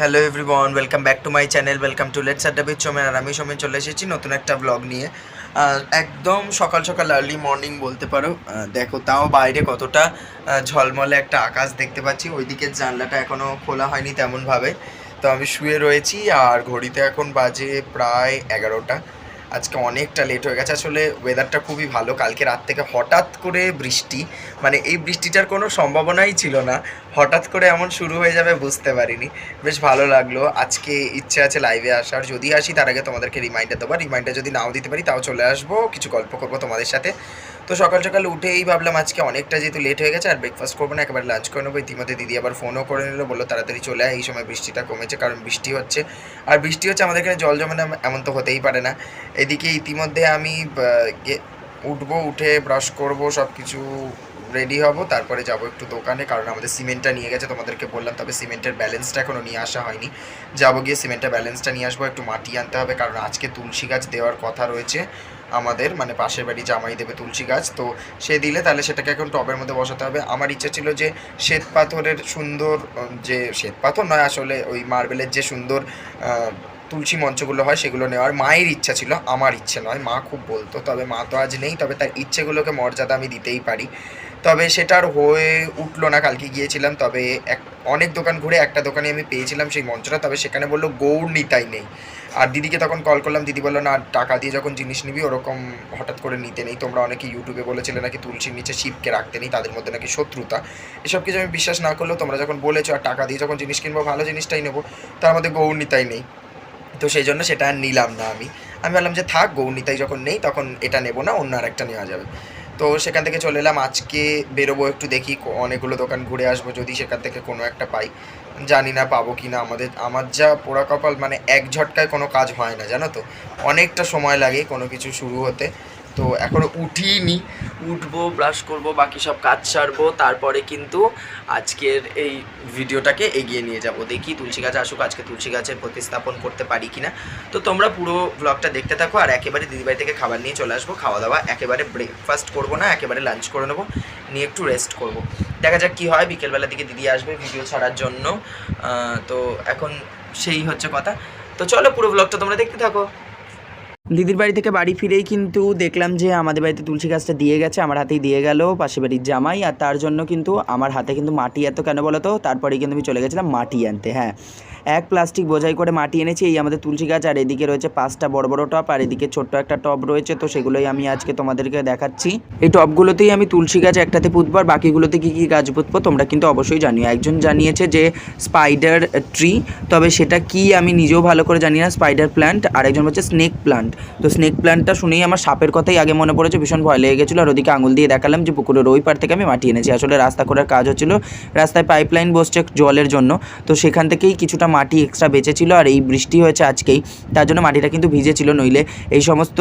Hello everyone welcome back to my channel welcome to let's Adda beach Somen আর আমি সোমেন চলে এসেছি নতুন একটা ব্লগ নিয়ে। একদম সকাল সকাল আর্লি মর্নিং বলতে পারো দেখো তাও বাইরে কতটা ঝলমলে একটা আকাশ দেখতে পাচ্ছি। ওইদিকে জানলাটা এখনও খোলা হয়নি তেমনভাবে। তো আমি শুয়ে রয়েছি আর ঘড়িতে এখন বাজে প্রায় এগারোটা। আজকে অনেকটা লেট হয়ে গেছে। আসলে ওয়েদারটা খুবই ভালো। কালকে রাত থেকে হঠাৎ করে বৃষ্টি মানে এই বৃষ্টিটার কোনো সম্ভাবনাই ছিল না। হঠাৎ করে এমন শুরু হয়ে যাবে বুঝতে পারিনি। বেশ ভালো লাগল। আজকে ইচ্ছে আছে লাইভে আসার। যদি আসি, তার আগে তোমাদেরকে রিমাইন্ডার দেবো। রিমাইন্ডার যদি নাও দিতে পারি, তাও চলে আসব। কিছু গল্প করব তোমাদের সাথে। তো সকাল সকাল উঠেই ভাবলাম আজকে অনেকটা যেহেতু লেট হয়ে গেছে আর ব্রেকফাস্ট করব না, একেবারে লাঞ্চ করে নেব। ইতিমধ্যে দিদি আবার ফোনও করে নিল, বলল তাড়াতাড়ি চলে আয়, এই সময় বৃষ্টিটা কমেছে কারণ বৃষ্টি হচ্ছে। আর বৃষ্টি হচ্ছে আমাদের এখানে জল জমে না, এমন তো হতেই পারে না। এদিকে ইতিমধ্যে আমি উঠবো, উঠে ব্রাশ করব সব কিছু রেডি হব, তারপরে যাব একটু দোকানে, কারণ আমাদের সিমেন্টটা নিয়ে গেছে, তোমাদেরকে বললাম, তবে সিমেন্টের ব্যালেন্সটা এখনও নিয়ে আসা হয়নি। যাব গিয়ে সিমেন্টের ব্যালেন্সটা নিয়ে আসব, একটু মাটি আনতে হবে, কারণ আজকে তুলসী গাছ দেওয়ার কথা রয়েছে। আমাদের মানে পাশের বাড়ি জামাই দেবে তুলসী গাছ, তো সে দিলে তাহলে সেটাকে এখন টবের মধ্যে বসাতে হবে। আমার ইচ্ছা ছিল যে শ্বেত পাথরের সুন্দর যে শ্বেত পাথর নয়, আসলে ওই মার্বেলের যে সুন্দর তুলসী মঞ্চগুলো হয় সেগুলো নেওয়ার মায়ের ইচ্ছা ছিল, আমার ইচ্ছে নয়। মা খুব বলতো, তবে মা তো আজ নেই, তবে তার ইচ্ছেগুলোকে মর্যাদা আমি দিতেই পারি। তবে সেটার হয়ে উঠল না, কালকে গিয়েছিলাম, তবে এক, অনেক দোকান ঘুরে একটা দোকানে আমি পেয়েছিলাম সেই মঞ্চটা, তবে সেখানে বলল গৌড় নিতাই নেই। আর দিদিকে তখন কল করলাম, দিদি বলল, না, টাকা দিয়ে যখন জিনিস নিবি, ওরকম হঠাৎ করে নিতে নেই। তোমরা অনেকে ইউটিউবে বলেছিলে নাকি তুলসীর নিচে শিবকে রাখতে নেই, তাদের মধ্যে নাকি শত্রুতা। এসব কিছু আমি বিশ্বাস না করলেও তোমরা যখন বলেছ, আর টাকা দিয়ে যখন জিনিস কিনবো, ভালো জিনিসটাই নেব, তার মধ্যে গৌড় নেই। তো সেই জন্য সেটা আর নিলাম না আমি। আমি ভাবলাম যে, থাক গৌরনীতাই যখন নেই, তখন এটা নেব না, অন্য আরেকটা নেওয়া যাবে। তো সেখান থেকে চলে এলাম। আজকে বেরোবো একটু দেখি অনেকগুলো দোকান ঘুরে আসব, যদি সেখান থেকে কোনো একটা পাই। জানি না পাবো কি না, আমাদের আমার যা পোড়া কপাল মানে এক ঝটকায় কোনো কাজ হয় না, জানো তো? অনেকটা সময় লাগে কোনো কিছু শুরু হতে। তো এখনও উঠিনি। উঠবো ব্রাশ করব, বাকি সব কাজ সারবো, তারপরে কিন্তু আজকের এই ভিডিওটাকে এগিয়ে নিয়ে যাব। দেখি তুলসী গাছ আসুক, আজকে তুলসী গাছের প্রতিস্থাপন করতে পারি কিনা। তো তোমরা পুরো ব্লগটা দেখতে থাকো আর একেবারে দিদিবাড়ি থেকে খাবার নিয়ে চলে আসব। খাওয়া দাওয়া একেবারে ব্রেকফাস্ট করব না, একেবারে লাঞ্চ করে নেব, নিয়ে একটু রেস্ট করব। দেখা যাক কী হয়, বিকেলবেলা দিকে দিদি আসবে ভিডিও ছাড়ার জন্য। তো এখন সেই হচ্ছে কথা। তো চলো পুরো ব্লগটা তোমরা দেখতে থাকো। দিদির বাড়ি থেকে বাড়ি ফিরেই কিন্তু দেখলাম যে আমাদের বাড়িতে তুলসী গাছটা দিয়ে গেছে, আমার হাতেই দিয়ে গেল পাশে বাড়ির জামাই। আর তার জন্য কিন্তু আমার হাতে কিন্তু মাটি এত কেন বলো তো? তারপরে কিন্তু আমি চলে গেছিলাম মাটি আনতে হ্যাঁ। এক প্লাস্টিক বোঝাই করে মাটি এনেছি, এই আমাদের তুলসী গাছ, আর এদিকে রয়েছে পাঁচটা বড় বড় টব আর এদিকে ছোট্ট একটা টব রয়েছে, তো সেগুলোই আমি আজকে তোমাদেরকে দেখাচ্ছি। এই টবগুলোতেই আমি তুলসী গাছ একটাতে পুঁতবো, আর বাকিগুলোতে কী কী গাছ পুঁতবো, তোমরা কিন্তু অবশ্যই জানিও। একজন জানিয়েছে যে স্পাইডার ট্রি তবে সেটা কি আমি নিজেও ভালো করে জানি না স্পাইডার প্ল্যান্ট আর একজন হচ্ছে স্নেক প্ল্যান্ট তো স্নেক প্ল্যান্টটা শুনেই আমার সাপের কথাই আগে মনে পড়েছে, ভীষণ ভয় লেগে গেছিল, আর ওদিকে আঙুল দিয়ে দেখালাম যে পুকুরের ওই পার থেকে আমি মাটি এনেছি। আসলে রাস্তা করার কাজ হচ্ছিল, রাস্তায় পাইপলাইন বসছে জলের জন্য, তো সেখান থেকেই কিছুটা মাটি এক্সট্রা বেঁচেছিল আর এই বৃষ্টি হয়েছে আজকেই, তার জন্য মাটিটা কিন্তু ভিজেছিল নইলে। এই সমস্ত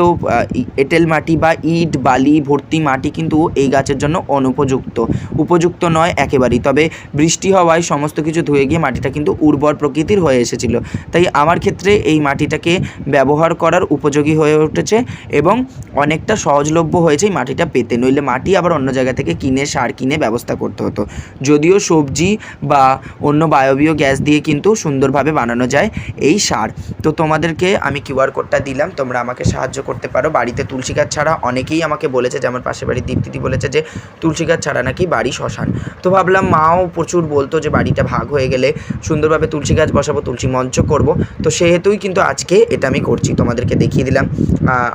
এঁটেল মাটি বা ইট, বালি, ভর্তি মাটি কিন্তু এই গাছের জন্য অনুপযুক্ত। উপযুক্ত নয় একেবারেই, তবে বৃষ্টি হওয়ায় সমস্ত কিছু ধুয়ে গিয়ে মাটিটা কিন্তু উর্বর প্রকৃতির হয়ে এসেছিল। তাই আমার ক্ষেত্রে এই মাটিটাকে ব্যবহার করার উপযোগী হয়ে উঠেছে এবং অনেকটা সহজলভ্য হয়েছে এই মাটিটা পেতে। নইলে মাটি আবার অন্য জায়গা থেকে কিনে, সার কিনে ব্যবস্থা করতে হতো। যদিও সবজি বা অন্য বায়বীয় গ্যাস দিয়ে কিন্তু সুন্দরভাবে বানানো যায় এই সার। তো তোমাদেরকে আমি কিউআর কোডটা দিলাম, তোমরা আমাকে সাহায্য করতে পারো। বাড়িতে তুলসী গাছ ছাড়া অনেকেই আমাকে বলেছে, যেমন পাশের বাড়ির দীপ্তিদি বলেছে যে, তুলসী গাছ ছাড়া নাকি বাড়ি শ্মশান। তো ভাবলাম মাও প্রচুর বলতো যে, বাড়িটা ভাগ হয়ে গেলে সুন্দরভাবে তুলসী গাছ বসাবো, তুলসী মঞ্চ করব। তো সেহেতুই কিন্তু আজকে এটা আমি করছি, তোমাদেরকে দেখিয়ে দিলাম।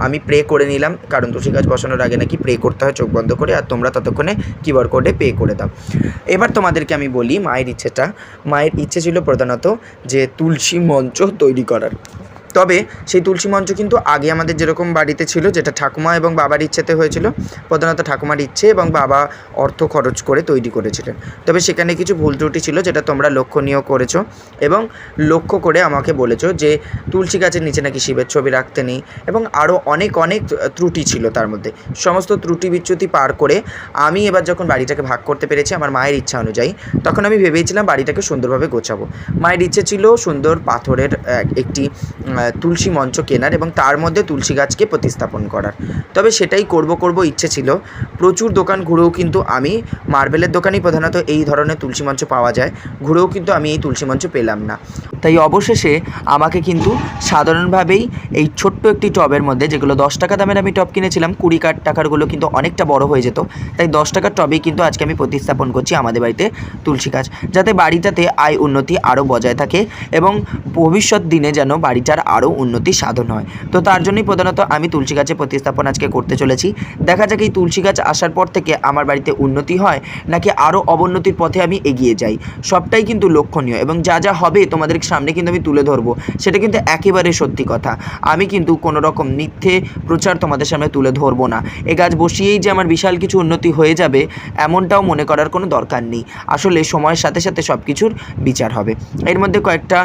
আমি প্রে করে নিলাম, কারণ তুলসী গাছ বসানোর আগে নাকি প্রে করতে হয়, চোখ বন্ধ করে, আর তোমরা ততক্ষণে কিউআর কোডে পে করে দাও। এবার তোমাদেরকে আমি বলি মায়ের ইচ্ছেটা। মায়ের ইচ্ছে ছিল প্রধানত যে তুলসী মঞ্চ তৈরি করার। তবে সেই তুলসী মঞ্চ কিন্তু আগে আমাদের যেরকম বাড়িতে ছিল, যেটা ঠাকুমা এবং বাবার ইচ্ছেতে হয়েছিল, প্রধানত ঠাকুমার ইচ্ছে এবং বাবা অর্থ খরচ করে তৈরি করেছিলেন। তবে সেখানে কিছু ভুল ত্রুটি ছিল যেটা তোমরা লক্ষণীয় করেছ এবং লক্ষ্য করে আমাকে বলেছ যে তুলসী গাছের নিচে নাকি শিবের ছবি রাখতে নেই এবং আরও অনেক অনেক ত্রুটি ছিল তার মধ্যে। সমস্ত ত্রুটি বিচ্যুতি পার করে আমি এবার যখন বাড়িটাকে ভাগ করতে পেরেছি আমার মায়ের ইচ্ছা অনুযায়ী, তখন আমি ভেবেছিলাম বাড়িটাকে সুন্দরভাবে গোছাবো। মায়ের ইচ্ছে ছিল সুন্দর পাথরের একটি তুলসী মঞ্চ কেনার এবং তার মধ্যে তুলসী গাছকে প্রতিস্থাপন করার। তবে সেটাই করব করব ইচ্ছে ছিল। প্রচুর দোকান ঘুরেও কিন্তু আমি, মার্বেলের দোকানেই প্রধানত এই ধরনের তুলসী মঞ্চ পাওয়া যায়। ঘুরেও কিন্তু আমি এই তুলসী মঞ্চ পেলাম না। তাই অবশেষে আমাকে কিন্তু সাধারণভাবেই এই ছোট্ট একটি টবের মধ্যে, যেগুলো দশ টাকা দামের আমি টব কিনেছিলাম, কুড়ি কাঠ টাকারগুলো কিন্তু অনেকটা বড় হয়ে যেত। তাই দশ টাকার টবেই কিন্তু আজকে আমি প্রতিস্থাপন করছি আমাদের বাড়িতে তুলসী গাছ, যাতে বাড়িটাতে আয় উন্নতি আরও বজায় থাকে এবং ভবিষ্যৎ দিনে যেন বাড়িটার আরও উন্নতি সাধন হয়। তো তার জন্যই প্রধানত আমি তুলসী গাছে প্রতিস্থাপন আজকে করতে চলেছি। দেখা যাক এই তুলসী গাছ আসার পর থেকে আমার বাড়িতে উন্নতি হয় নাকি আরও অবনতির পথে আমি এগিয়ে যাই। সবটাই কিন্তু লক্ষণীয় এবং যা যা হবে তোমাদের সামনে কিন্তু আমি তুলে ধরবো। সেটা কিন্তু একেবারে সত্যি কথা। আমি কিন্তু কোনো রকম মিথ্যে প্রচার তোমাদের সামনে তুলে ধরবো না। এ গাছ বসিয়েই যে আমার বিশাল কিছু উন্নতি হয়ে যাবে এমনটাও মনে করার কোনো দরকার নেই। আসলে সময়ের সাথে সাথে সব কিছুর বিচার হবে। এর মধ্যে কয়েকটা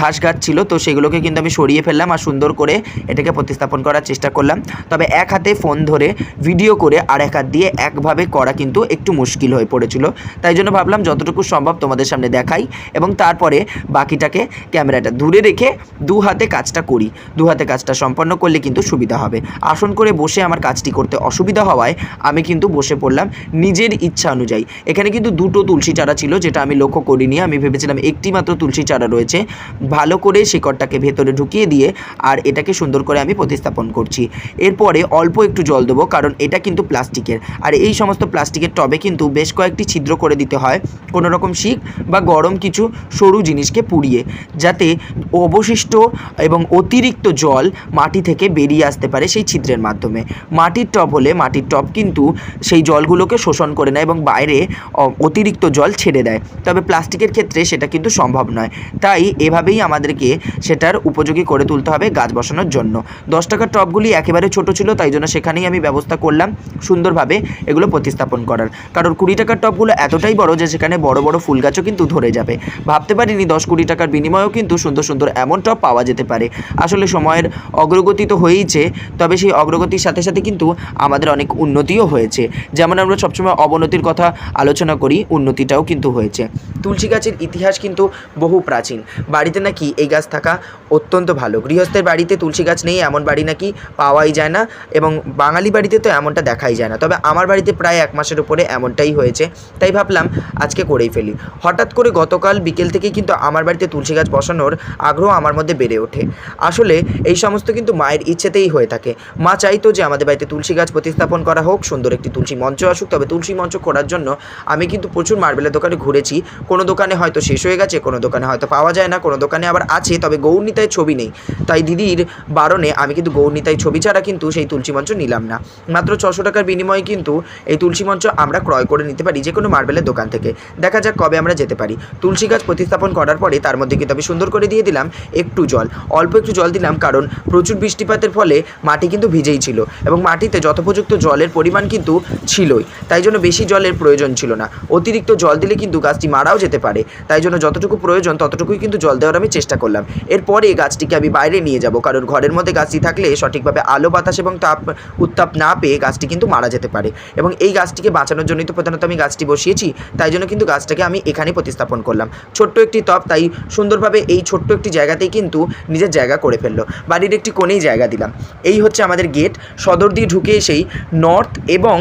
ঘাস গাছ ছিল, তো সেগুলোকে কিন্তু আমি সরিয়ে ফেললাম আর সুন্দর করে এটাকে প্রতিস্থাপন করার চেষ্টা করলাম। তবে এক হাতে ফোন ধরে, ভিডিও করে, আর এক হাত দিয়ে একভাবে করা কিন্তু একটু মুশকিল হয়ে পড়েছিল। তাই জন্য ভাবলাম যতটুকু সম্ভব তোমাদের সামনে দেখাই এবং তারপরে বাকিটাকে ক্যামেরাটা দূরে রেখে দু হাতে কাজটা করি। দু হাতে কাজটা সম্পন্ন করলে কিন্তু সুবিধা হবে। আসন করে বসে আমার কাজটি করতে অসুবিধা হওয়ায় আমি কিন্তু বসে পড়লাম নিজের ইচ্ছা অনুযায়ী। এখানে কিন্তু দুটো তুলসী চারা ছিল, যেটা আমি লক্ষ্য করিনি। আমি ভেবেছিলাম একটি মাত্র তুলসী চারা রয়েছে। ভালো করে শিকড়টাকে ভেতরে ঢুকিয়ে দিয়ে আর এটাকে সুন্দর করে আমি প্রতিস্থাপন করছি। এরপরে অল্প একটু জল দেবো, কারণ এটা কিন্তু প্লাস্টিকের। আর এই সমস্ত প্লাস্টিকের টবে কিন্তু বেশ কয়েকটি ছিদ্র করে দিতে হয়, কোনো রকম শিক বা গরম কিছু সরু জিনিসকে পুড়িয়ে, যাতে অবশিষ্ট এবং অতিরিক্ত জল মাটি থেকে বেরিয়ে আসতে পারে সেই ছিদ্রের মাধ্যমে। মাটির টব হলে মাটির টব কিন্তু সেই জলগুলোকে শোষণ করে নেয় এবং বাইরে অতিরিক্ত জল ছেড়ে দেয়। তবে প্লাস্টিকের ক্ষেত্রে সেটা কিন্তু সম্ভব নয়। তাই এভাবেই আমাদেরকে সেটার উপযোগী করে তুলতে হবে গাছ বসানোর জন্য। দশ টাকার টবগুলি একেবারে ছোট ছিল, তাই জন্য সেখানেই আমি ব্যবস্থা করলাম সুন্দরভাবে এগুলো প্রতিস্থাপন করার। কারণ কুড়ি টাকার টবগুলো এতটাই বড় যে সেখানে বড় বড় ফুল গাছও কিন্তু ধরে যাবে। ভাবতে পারিনি দশ কুড়ি টাকার বিনিময়েও কিন্তু সুন্দর সুন্দর এমন টব পাওয়া যেতে পারে। আসলে সময়ের অগ্রগতি তো হয়েইছে তবে সেই অগ্রগতির সাথে সাথে কিন্তু আমাদের অনেক উন্নতিও হয়েছে। যেমন আমরা সবসময় অবনতির কথা আলোচনা করি, উন্নতিটাও কিন্তু হয়েছে। তুলসী গাছের ইতিহাস কিন্তু বহু প্রাচীন। বাড়িতে নাকি এই গাছ থাকা অত্যন্ত ভালো? গৃহস্থের বাড়িতে তুলসী গাছ নেই, এমন বাড়ি নাকি পাওয়াই যায় না এবং বাঙালি বাড়িতে তো এমনটা দেখাই যায় না। তবে আমার বাড়িতে প্রায় এক মাসের উপরে এমনটাই হয়েছে, তাই ভাবলাম আজকে করেই ফেলি। হঠাৎ করে গতকাল বিকেল থেকে কিন্তু আমার বাড়িতে তুলসী গাছ বসানোর আগ্রহ আমার মধ্যে বেড়ে ওঠে। আসলে এই সমস্ত কিন্তু মায়ের ইচ্ছেতেই হয়ে থাকে। মা চাইতো যে আমাদের বাড়িতে তুলসী গাছ প্রতিস্থাপন করা হোক, সুন্দর একটি তুলসী মঞ্চ আসুক, তবে তুলসী মঞ্চ করার জন্য আমি কিন্তু প্রচুর মার্বেলের দোকানে ঘুরেছি। কোনো দোকানে হয়তো শেষ হয়ে গেছে, কোনো দোকানে হয়তো পাওয়া যায় না, কোনো দোকানে আবার আছে, তবে গৌরনীতায় ছবি নেই। তাই দিদির বারণে আমি কিন্তু গৌরনীতায় ছবি ছাড়া কিন্তু সেই তুলসী মঞ্চ নিলাম না। মাত্র ছশো টাকার বিনিময়ে কিন্তু এই তুলসী মঞ্চ আমরা ক্রয় করে নিতে পারি যে কোনো মার্বেলের দোকান থেকে। দেখা যাক কবে আমরা যেতে পারি। তুলসী গাছ প্রতিস্থাপন করার পরে তার মধ্যে কিন্তু আমি সুন্দর করে দিয়ে দিলাম একটু জল। অল্প একটু জল দিলাম কারণ প্রচুর বৃষ্টিপাতের ফলে মাটি কিন্তু ভিজেই ছিল এবং মাটিতে যথোপযুক্ত জলের পরিমাণ কিন্তু ছিলই। তাই জন্য বেশি জলের প্রয়োজন ছিল না। অতিরিক্ত জল দিলে কিন্তু গাছটি মারাও যেতে পারে। তাই জন্য যতটুকু প্রয়োজন ততটুকুই কিন্তু জল দেওয়ার আমি চেষ্টা করলাম। এরপরে গাছটিকে আমি বাইরে নিয়ে যাব, কারণ ঘরের মধ্যে গাছটি থাকলে সঠিকভাবে আলো, বাতাস এবং তাপ, উত্তাপ না পেয়ে গাছটি কিন্তু মারা যেতে পারে। এবং এই গাছটিকে বাঁচানোর জন্যই তো প্রধানত আমি গাছটি বসিয়েছি, তাই জন্য কিন্তু গাছটাকে আমি এখানে প্রতিস্থাপন করলাম। ছোট্ট একটি টব তাই সুন্দরভাবে এই ছোট্ট একটি জায়গাতেই কিন্তু নিজের জায়গা করে ফেলল। বাড়ির একটি কোণেই জায়গা দিলাম। এই হচ্ছে আমাদের গেট। সদর দিয়ে ঢুকে এসেই নর্থ এবং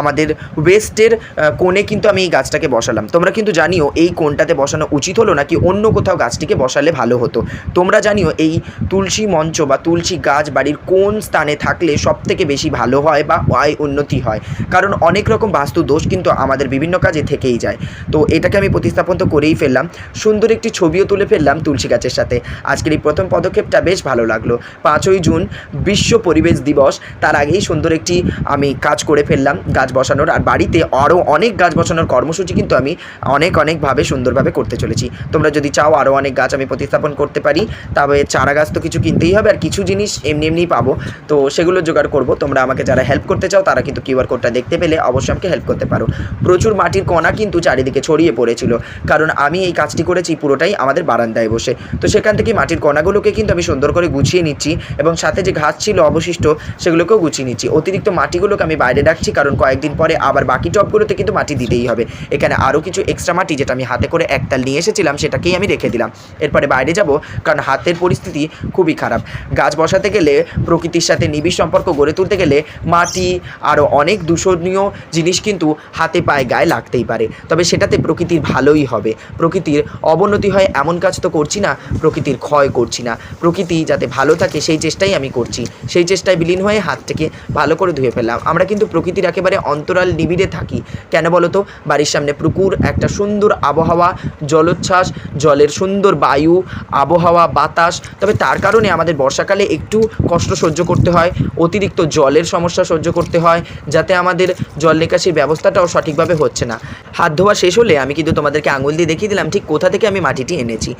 আমাদের ওয়েস্টের কোণে কিন্তু আমি এই গাছটাকে বসালাম। তোমরা কিন্তু জানিও, এই কোণটাতে বসানো উচিত হলো নাকি অন্য কোথাও গাছটিকে বসালে ভালো হতো। তোমরা জানিও, এই তুলসী মঞ্চ বা তুলসী গাছ বাড়ির কোন স্থানে থাকলে সব থেকে বেশি ভালো হয় বা আয় উন্নতি হয়? কারণ অনেক রকম বাস্তু দোষ কিন্তু আমাদের বিভিন্ন কাজে থেকেই যায়। তো এটাকে আমি প্রতিস্থাপন তো করেই ফেললাম। সুন্দর একটি ছবিও তুলে ফেললাম তুলসী গাছের সাথে। আজকের এই প্রথম পদক্ষেপটা বেশ ভালো লাগল। পাঁচই জুন, বিশ্ব পরিবেশ দিবস। তার আগেই সুন্দর একটি আমি কাজ করে ফেললাম গাছ বসানোর। আর বাড়িতে আরও অনেক গাছ বসানোর কর্মসূচি কিন্তু আমি অনেক অনেকভাবে সুন্দরভাবে করতে চলেছি। তোমরা যদি চাও আরও অনেক গাছ আমি প্রতিস্থাপন করতে পারি। তবে চারা গাছ তো কিছু কিনতেই হবে, আর কিছু জিনিস এমনি এমনিই পাবো। তো সেগুলো জোগাড় করব। তোমরা আমাকে যারা হেল্প করতে চাও, তারা কিন্তু কিউআর কোডটা দেখতে পেলে অবশ্যই আমাকে হেল্প করতে পারো। প্রচুর মাটির কণা কিন্তু চারিদিকে ছড়িয়ে পড়েছিল। কারণ আমি এই কাজটি করেছি পুরোটাই আমাদের বারান্দায় বসে। তো সেখান থেকে মাটির কণাগুলোকে কিন্তু আমি সুন্দর করে গুছিয়ে নিচ্ছি এবং সাথে যে ঘাস ছিল অবশিষ্ট, সেগুলোকেও গুছিয়ে নিচ্ছি। অতিরিক্ত মাটিগুলোকে আমি বাইরে রাখছি, কারণ কয়েকদিন পরে আবার বাকি টবগুলোতে কিন্তু মাটি দিতেই হবে। এখানে আরও কিছু এক্সট্রা মাটি যেটা আমি হাতে করে একতাল নিয়ে এসেছিলাম, সেটাকেই আমি রেখে দিলাম। এরপরে বাইরে যাব, কারণ হাতের পরিস্থিতি খুবই খারাপ। গাছ বসাতে গেলে, প্রকৃতির সাথে নিবিড় সম্পর্ক গড়ে তুলতে গেলে মাটি আরও অনেক দূষণীয় জিনিস কিন্তু হাতে পায়ে গায়ে লাগতেই পারে। তবে সেটাতে প্রকৃতির ভালোই হবে। প্রকৃতির অবনতি হয় এমন কাজ তো করছি না, প্রকৃতির ক্ষয় করছি না। প্রকৃতি যাতে ভালো থাকে, সেই চেষ্টাই আমি করছি। সেই চেষ্টায় বিলীন হয়ে হাতটাকে ভালো করে ধুয়ে ফেললাম। আমরা কিন্তু প্রকৃতির একেবারে অন্তরাল নিবিড়ে থাকি। কেন বলো তো বাড়ির সামনে পুকুর, একটা সুন্দর আবহাওয়া, জলোচ্ছ্বাস, জলের সুন্দর বায়ু, আবহাওয়া, বাতাস, তবে তার কারণে আমাদের বর্ষাকালে একটু কষ্ট সহ্য করতে হয়, অতিরিক্ত জলের সমস্যা সহ্য করতে হয়, যাতে আমাদের জল নিকাশির ব্যবস্থাটাও সঠিকভাবে হচ্ছে না। হাত ধোয়া শেষ হলে আমি কিন্তু তোমাদেরকে আঙুল দিয়ে দেখিয়ে দিলাম ঠিক কোথা থেকে আমি মাটিটি এনেছি।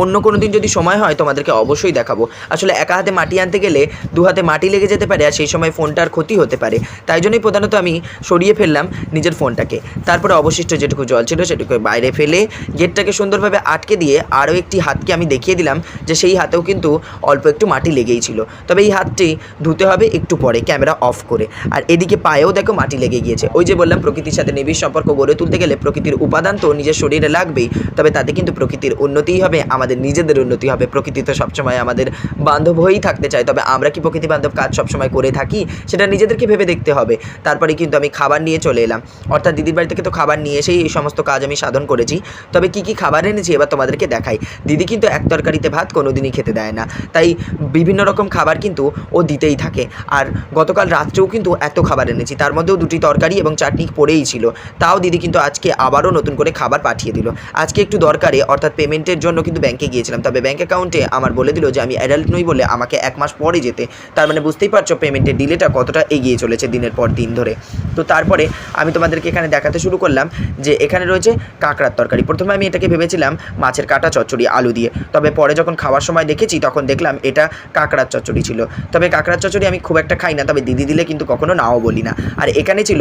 অন্য কোনো দিন যদি সময় হয় তোমাদেরকে অবশ্যই দেখাবো। আসলে একা হাতে মাটি আনতে গেলে দু হাতে মাটি লেগে যেতে পারে আর সেই সময় ফোনটার ক্ষতি হতে পারে। তাই জন্যই প্রধানত আমি সরিয়ে ফেললাম নিজের ফোনটাকে। তারপরে অবশিষ্ট যেটুকু জল ছিল সেটুকু বাইরে ফেলে গেটটাকে সুন্দরভাবে আটকে দিয়ে আরও একটি হাতকে আমি দেখিয়ে দিলাম যে সেই হাতেও কিন্তু অল্প একটু মাটি লেগেই ছিল। তবে এই হাতটি ধুতে হবে একটু পরে, ক্যামেরা অফ করে। আর এদিকে পায়েও দেখো মাটি লেগে গিয়েছে। ওই যে বললাম, প্রকৃতির সাথে নিবিড় সম্পর্ক গড়ে তুলতে গেলে প্রকৃতির উপাদান তো নিজের শরীরে লাগবেই। তবে তাতে কিন্তু প্রকৃতির উন্নতিই হবে, আমাদের নিজেদের উন্নতি হবে। প্রকৃতি তো সবসময় আমাদের বান্ধব হয়েই থাকতে চায়। তবে আমরা কি প্রকৃতি বান্ধব কাজ সবসময় করে থাকি, সেটা নিজেদেরকে ভেবে দেখতে হবে। তারপরে কিন্তু আমি খাবার নিয়ে চলে এলাম। অর্থাৎ দিদির বাড়ি থেকে তো খাবার নিয়ে এসেই এই সমস্ত কাজ আমি সাধন করেছি। তবে কি কি খাবার এনেছি এবার তোমাদেরকে দেখাই। দিদি কিন্তু এক তরকারিতে ভাত কোনোদিনই খেতে দেয় না। তাই বিভিন্ন রকম খাবার কিন্তু ও দিতেই থাকে। আর গতকাল রাত্রেও কিন্তু এত খাবার এনেছি। তার মধ্যেও দুটি তরকারি এবং চাটনি পড়েই ছিল। তাও দিদি কিন্তু আজকে আবারও নতুন করে খাবার পাঠিয়ে দিল। আজকে একটু দরকারে, অর্থাৎ পেমেন্টের জন্য কিন্তু ব্যাংকে গিয়েছিলাম। তবে ব্যাংক অ্যাকাউন্টে আমার বলে দিল যে, আমি অ্যাডাল্ট নই বলে আমাকে এক মাস পরে যেতে। তার মানে বুঝতেই পারছ পেমেন্টের ডিলেটা কতটা এগিয়ে চলেছে দিনের পর দিন ধরে। তো তারপরে আমি তোমাদেরকে এখানে দেখাতে শুরু করলাম যে, এখানে রয়েছে কাঁকড়ার তরকারি। প্রথমে আমি এটাকে ভেবেছিলাম মাছের কাটা চচ্চড়ি। আলু দিয়ে। তবে পরে যখন খাওয়ার সময় দেখেছি, তখন দেখলাম এটা কাঁকড়ার চচ্চড়ি ছিল। তবে কাঁকড়ার চচ্চড়ি আমি খুব একটা খাই না, তবে দিদি দিলে কিন্তু কখনো নাও বলি না। আর এখানে ছিল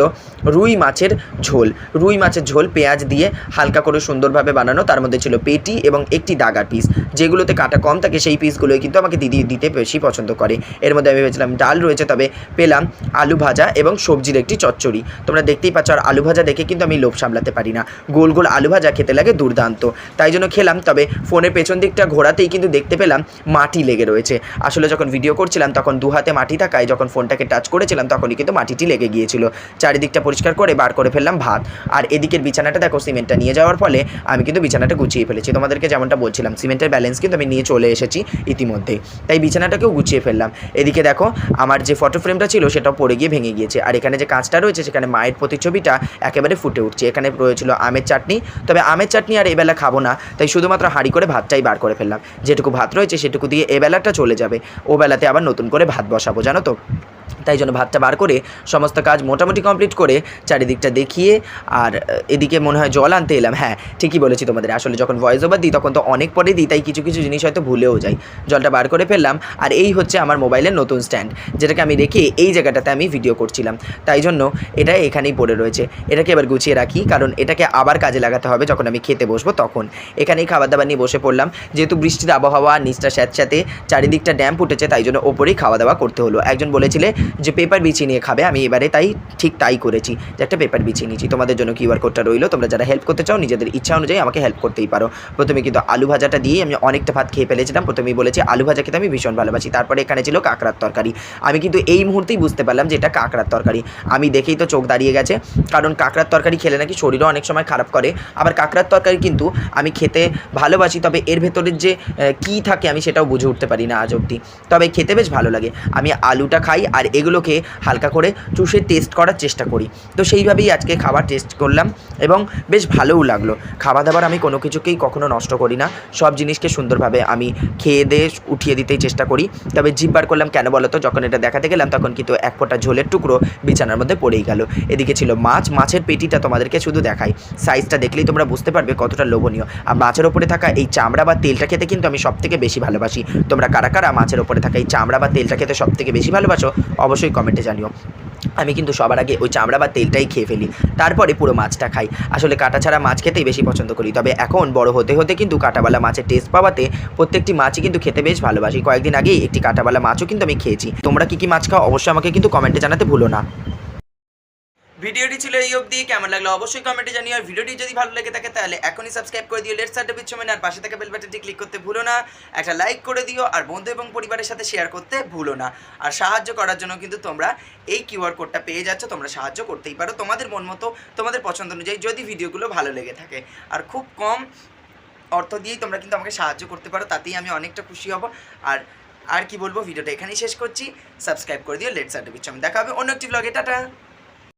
রুই মাছের ঝোল। রুই মাছের ঝোল, পেঁয়াজ দিয়ে হালকা করে সুন্দরভাবে বানানো, তার মধ্যে ছিল পেটি এবং একটি দাগার পিস। যেগুলোতে কাটা কম থাকে, সেই পিসগুলোই কিন্তু আমাকে দিদি দিতে বেশি পছন্দ করে। এর মধ্যে আমি ভেবেছিলাম ডাল রয়েছে, তবে পেলাম আলু ভাজা এবং সবজির একটি চচ্চড়ি। তোমরা দেখতেই পাচ্ছ, আর আলু ভাজা দেখে কিন্তু আমি লোভ সামলাতে পারি না। গোল গোল আলু ভাজা খেতে লাগে দুর্দান্ত। তাই জন্য খেলাম, তবে ফোনের পেছন দিকটা ঘোরাতেই কিন্তু দেখতে পেলাম মাটি লেগে রয়েছে। আসলে যখন ভিডিও করছিলাম, তখন দু হাতে মাটি থাকায় যখন ফোনটাকে টাচ করেছিলাম, তখনই কিন্তু মাটিটি লেগে গিয়েছিল। চারিদিকটা পরিষ্কার করে বার করে ফেললাম ভাত। আর এদিকের বিছানাটা দেখো, সিমেন্টটা নিয়ে যাওয়ার ফলে আমি কিন্তু বিছানাটা গুছিয়ে ফেলেছি। তোমাদেরকে যেমনটা বলছিলাম, সিমেন্টের ব্যালেন্স কিন্তু আমি নিয়ে চলে এসেছি ইতিমধ্যেই তাই বিছানাটাকেও গুছিয়ে ফেললাম। এদিকে দেখো, আমার যে ফটো ফ্রেমটা ছিল, সেটাও পড়ে গিয়ে ভেঙে গিয়েছে। আর এখানে যে কাঁচটা রয়েছে, সেখানে মায়ের প্রতিচ্ছবিটা একেবারে ফুটে উঠছে। এখানে রয়েছিল আমের চাটনি। তবে আমের চাটনি আর এবেলা খাব না। তাই শুধুমাত্র হাঁড়ি করে ভাতটাই বার করে ফেললাম। যেটুকু ভাত রয়েছে সেটুকু দিয়ে এবেলাটা চলে যাবে। ও বেলাতে আবার নতুন করে ভাত বসাবো, জানো তো? তাই জন্য ভাতটা বার করে সমস্ত কাজ মোটামুটি কমপ্লিট করে চারিদিকটা দেখিয়ে আর এদিকে মনে হয় জল আনতে এলাম। হ্যাঁ ঠিকই বলেছি তোমাদের। আসলে যখন ভয়েস ওভার দিই, তখন তো অনেক পরে দিই, তাই কিছু কিছু জিনিস হয়তো ভুলেও যাই। জলটা বার করে ফেললাম আর এই হচ্ছে আমার মোবাইলের নতুন স্ট্যান্ড যেটাকে আমি রেখে এই জায়গাটাতে আমি ভিডিও করছিলাম। তাই জন্য এটা এখানেই পড়ে রয়েছে। এটাকে এবার গুছিয়ে রাখি, কারণ এটাকে আবার কাজে লাগাতে হবে যখন আমি খেতে বসবো তখন। এখানেই খাবার দাবার নিয়ে বসে পড়লাম। যেহেতু বৃষ্টির আবহাওয়া নিচটা স্যাঁতস্যাঁতে চারিদিকটা ড্যাম্প উঠেছে তাই জন্য ওপরেই খাওয়া দাওয়া করতে হলো। একজন বলেছিলে যে পেপার বিছিয়ে নিয়ে খাবে, আমি এবারে তাই ঠিক তাই করেছি। যে একটা পেপার বিছিয়ে নিয়েছি। তোমাদের জন্য কিউআর কোডটা রইল। তোমরা যারা হেল্প করতে চাও, নিজেদের ইচ্ছা অনুযায়ী আমাকে হেল্প করতেই পারো। প্রথমে কিন্তু আলু ভাজাটা দিয়েই আমি অনেকটা ভাত খেয়ে ফেলেছিলাম। প্রথমেই বলেছি আলু ভাজা খেতে আমি ভীষণ ভালোবাসি। তারপরে এখানে ছিল কাঁকড়ার তরকারি। আমি কিন্তু এই মুহূর্তেই বুঝতে পারলাম যে এটা কাঁকড়ার তরকারি। আমি দেখেই তো চোখ দাঁড়িয়ে গেছে। কারণ কাঁকড়ার তরকারি খেলে নাকি শরীরও অনেক সময় খারাপ করে। আবার কাঁকড়ার তরকারি কিন্তু আমি খেতে ভালোবাসি, তবে এর ভেতরের যে কী থাকে আমি সেটাও বুঝে উঠতে পারি না আজ অবধি। তবে খেতে বেশ ভালো লাগে। আমি আলুটা খাই আর এগুলোকে হালকা করে চুষে টেস্ট করার চেষ্টা করি। তো সেইভাবেই আজকে খাবার টেস্ট করলাম এবং বেশ ভালোও লাগল। খাওয়া দাবার আমি কোনো কিছুকেই কখনো নষ্ট করি না। সব জিনিসকে সুন্দরভাবে আমি খেয়ে দিয়ে উঠিয়ে দিতেই চেষ্টা করি। তবে জিভ বার করলাম কেন বলো তো যখন এটা দেখাতে গেলাম তখন কিন্তু এক ফোঁটা ঝোলের টুকরো বিছানার মধ্যে পড়েই গেল। এদিকে ছিল মাছ। মাছের পেটিটা তোমাদেরকে শুধু দেখাই। সাইজটা দেখলেই তোমরা বুঝতে পারবে কতটা লোভনীয়। আর মাছের ওপরে থাকা এই চামড়া বা তেলটা খেতে কিন্তু আমি সব থেকে বেশি ভালোবাসি। তোমরা কারা কারা মাছের ওপরে থাকা এই চামড়া বা তেলটা খেতে সব থেকে বেশি ভালোবাসো? অবশ্যই কমেন্টে জানিও। আমি কিন্তু সবার আগে ওই চামড়া বা তেলটাই খেয়ে ফেলি, তারপরে পুরো মাছটা খাই। আসলে কাটা ছাড়া মাছ খেতেই বেশি পছন্দ করি, তবে এখন বড় হতে হতে কিন্তু কাটাওয়ালা মাছের টেস্ট পাওয়াতে প্রত্যেকটি মাছই কিন্তু খেতে বেশ ভালোবাসি। কয়েকদিন আগেই একটি কাটাওয়ালা মাছও কিন্তু আমি খেয়েছি। তোমরা কী কী মাছ খাও অবশ্যই আমাকে কিন্তু কমেন্টে জানাতে ভুলো না। ভিডিওটি ছিল এই অবধি। কেমন লাগল অবশ্যই কমেন্টে জানিও। আর ভিডিওটি যদি ভালো লেগে থাকে তাহলে এখনই সাবস্ক্রাইব করে দিও। লেটস আড্ডা বিচ্ছমেন আর পাশে থাকা বেল বাটনটি ক্লিক করতে ভুলো না। একটা লাইক করে দিও। আর বন্ধু এবং পরিবারের সাথে শেয়ার করতে ভুলো না। আর সাহায্য করার জন্য কিন্তু তোমরা এই কিউআর কোডটা পেয়ে যাচ্ছ। তোমরা সাহায্য করতেই পারো তোমাদের মন মতো, তোমাদের পছন্দ অনুযায়ী যদি ভিডিওগুলো ভালো লেগে থাকে। আর খুব কম অর্থ দিয়েই তোমরা কিন্তু আমাকে সাহায্য করতে পারো। তাতেই আমি অনেকটা খুশি হব। আর আর কি বলব? ভিডিওটা এখানেই শেষ করছি। সাবস্ক্রাইব করে দিও। লেটস আড্ডা বিচ্ছমেন দেখা হবে অন্য একটি ব্লগে টাটা!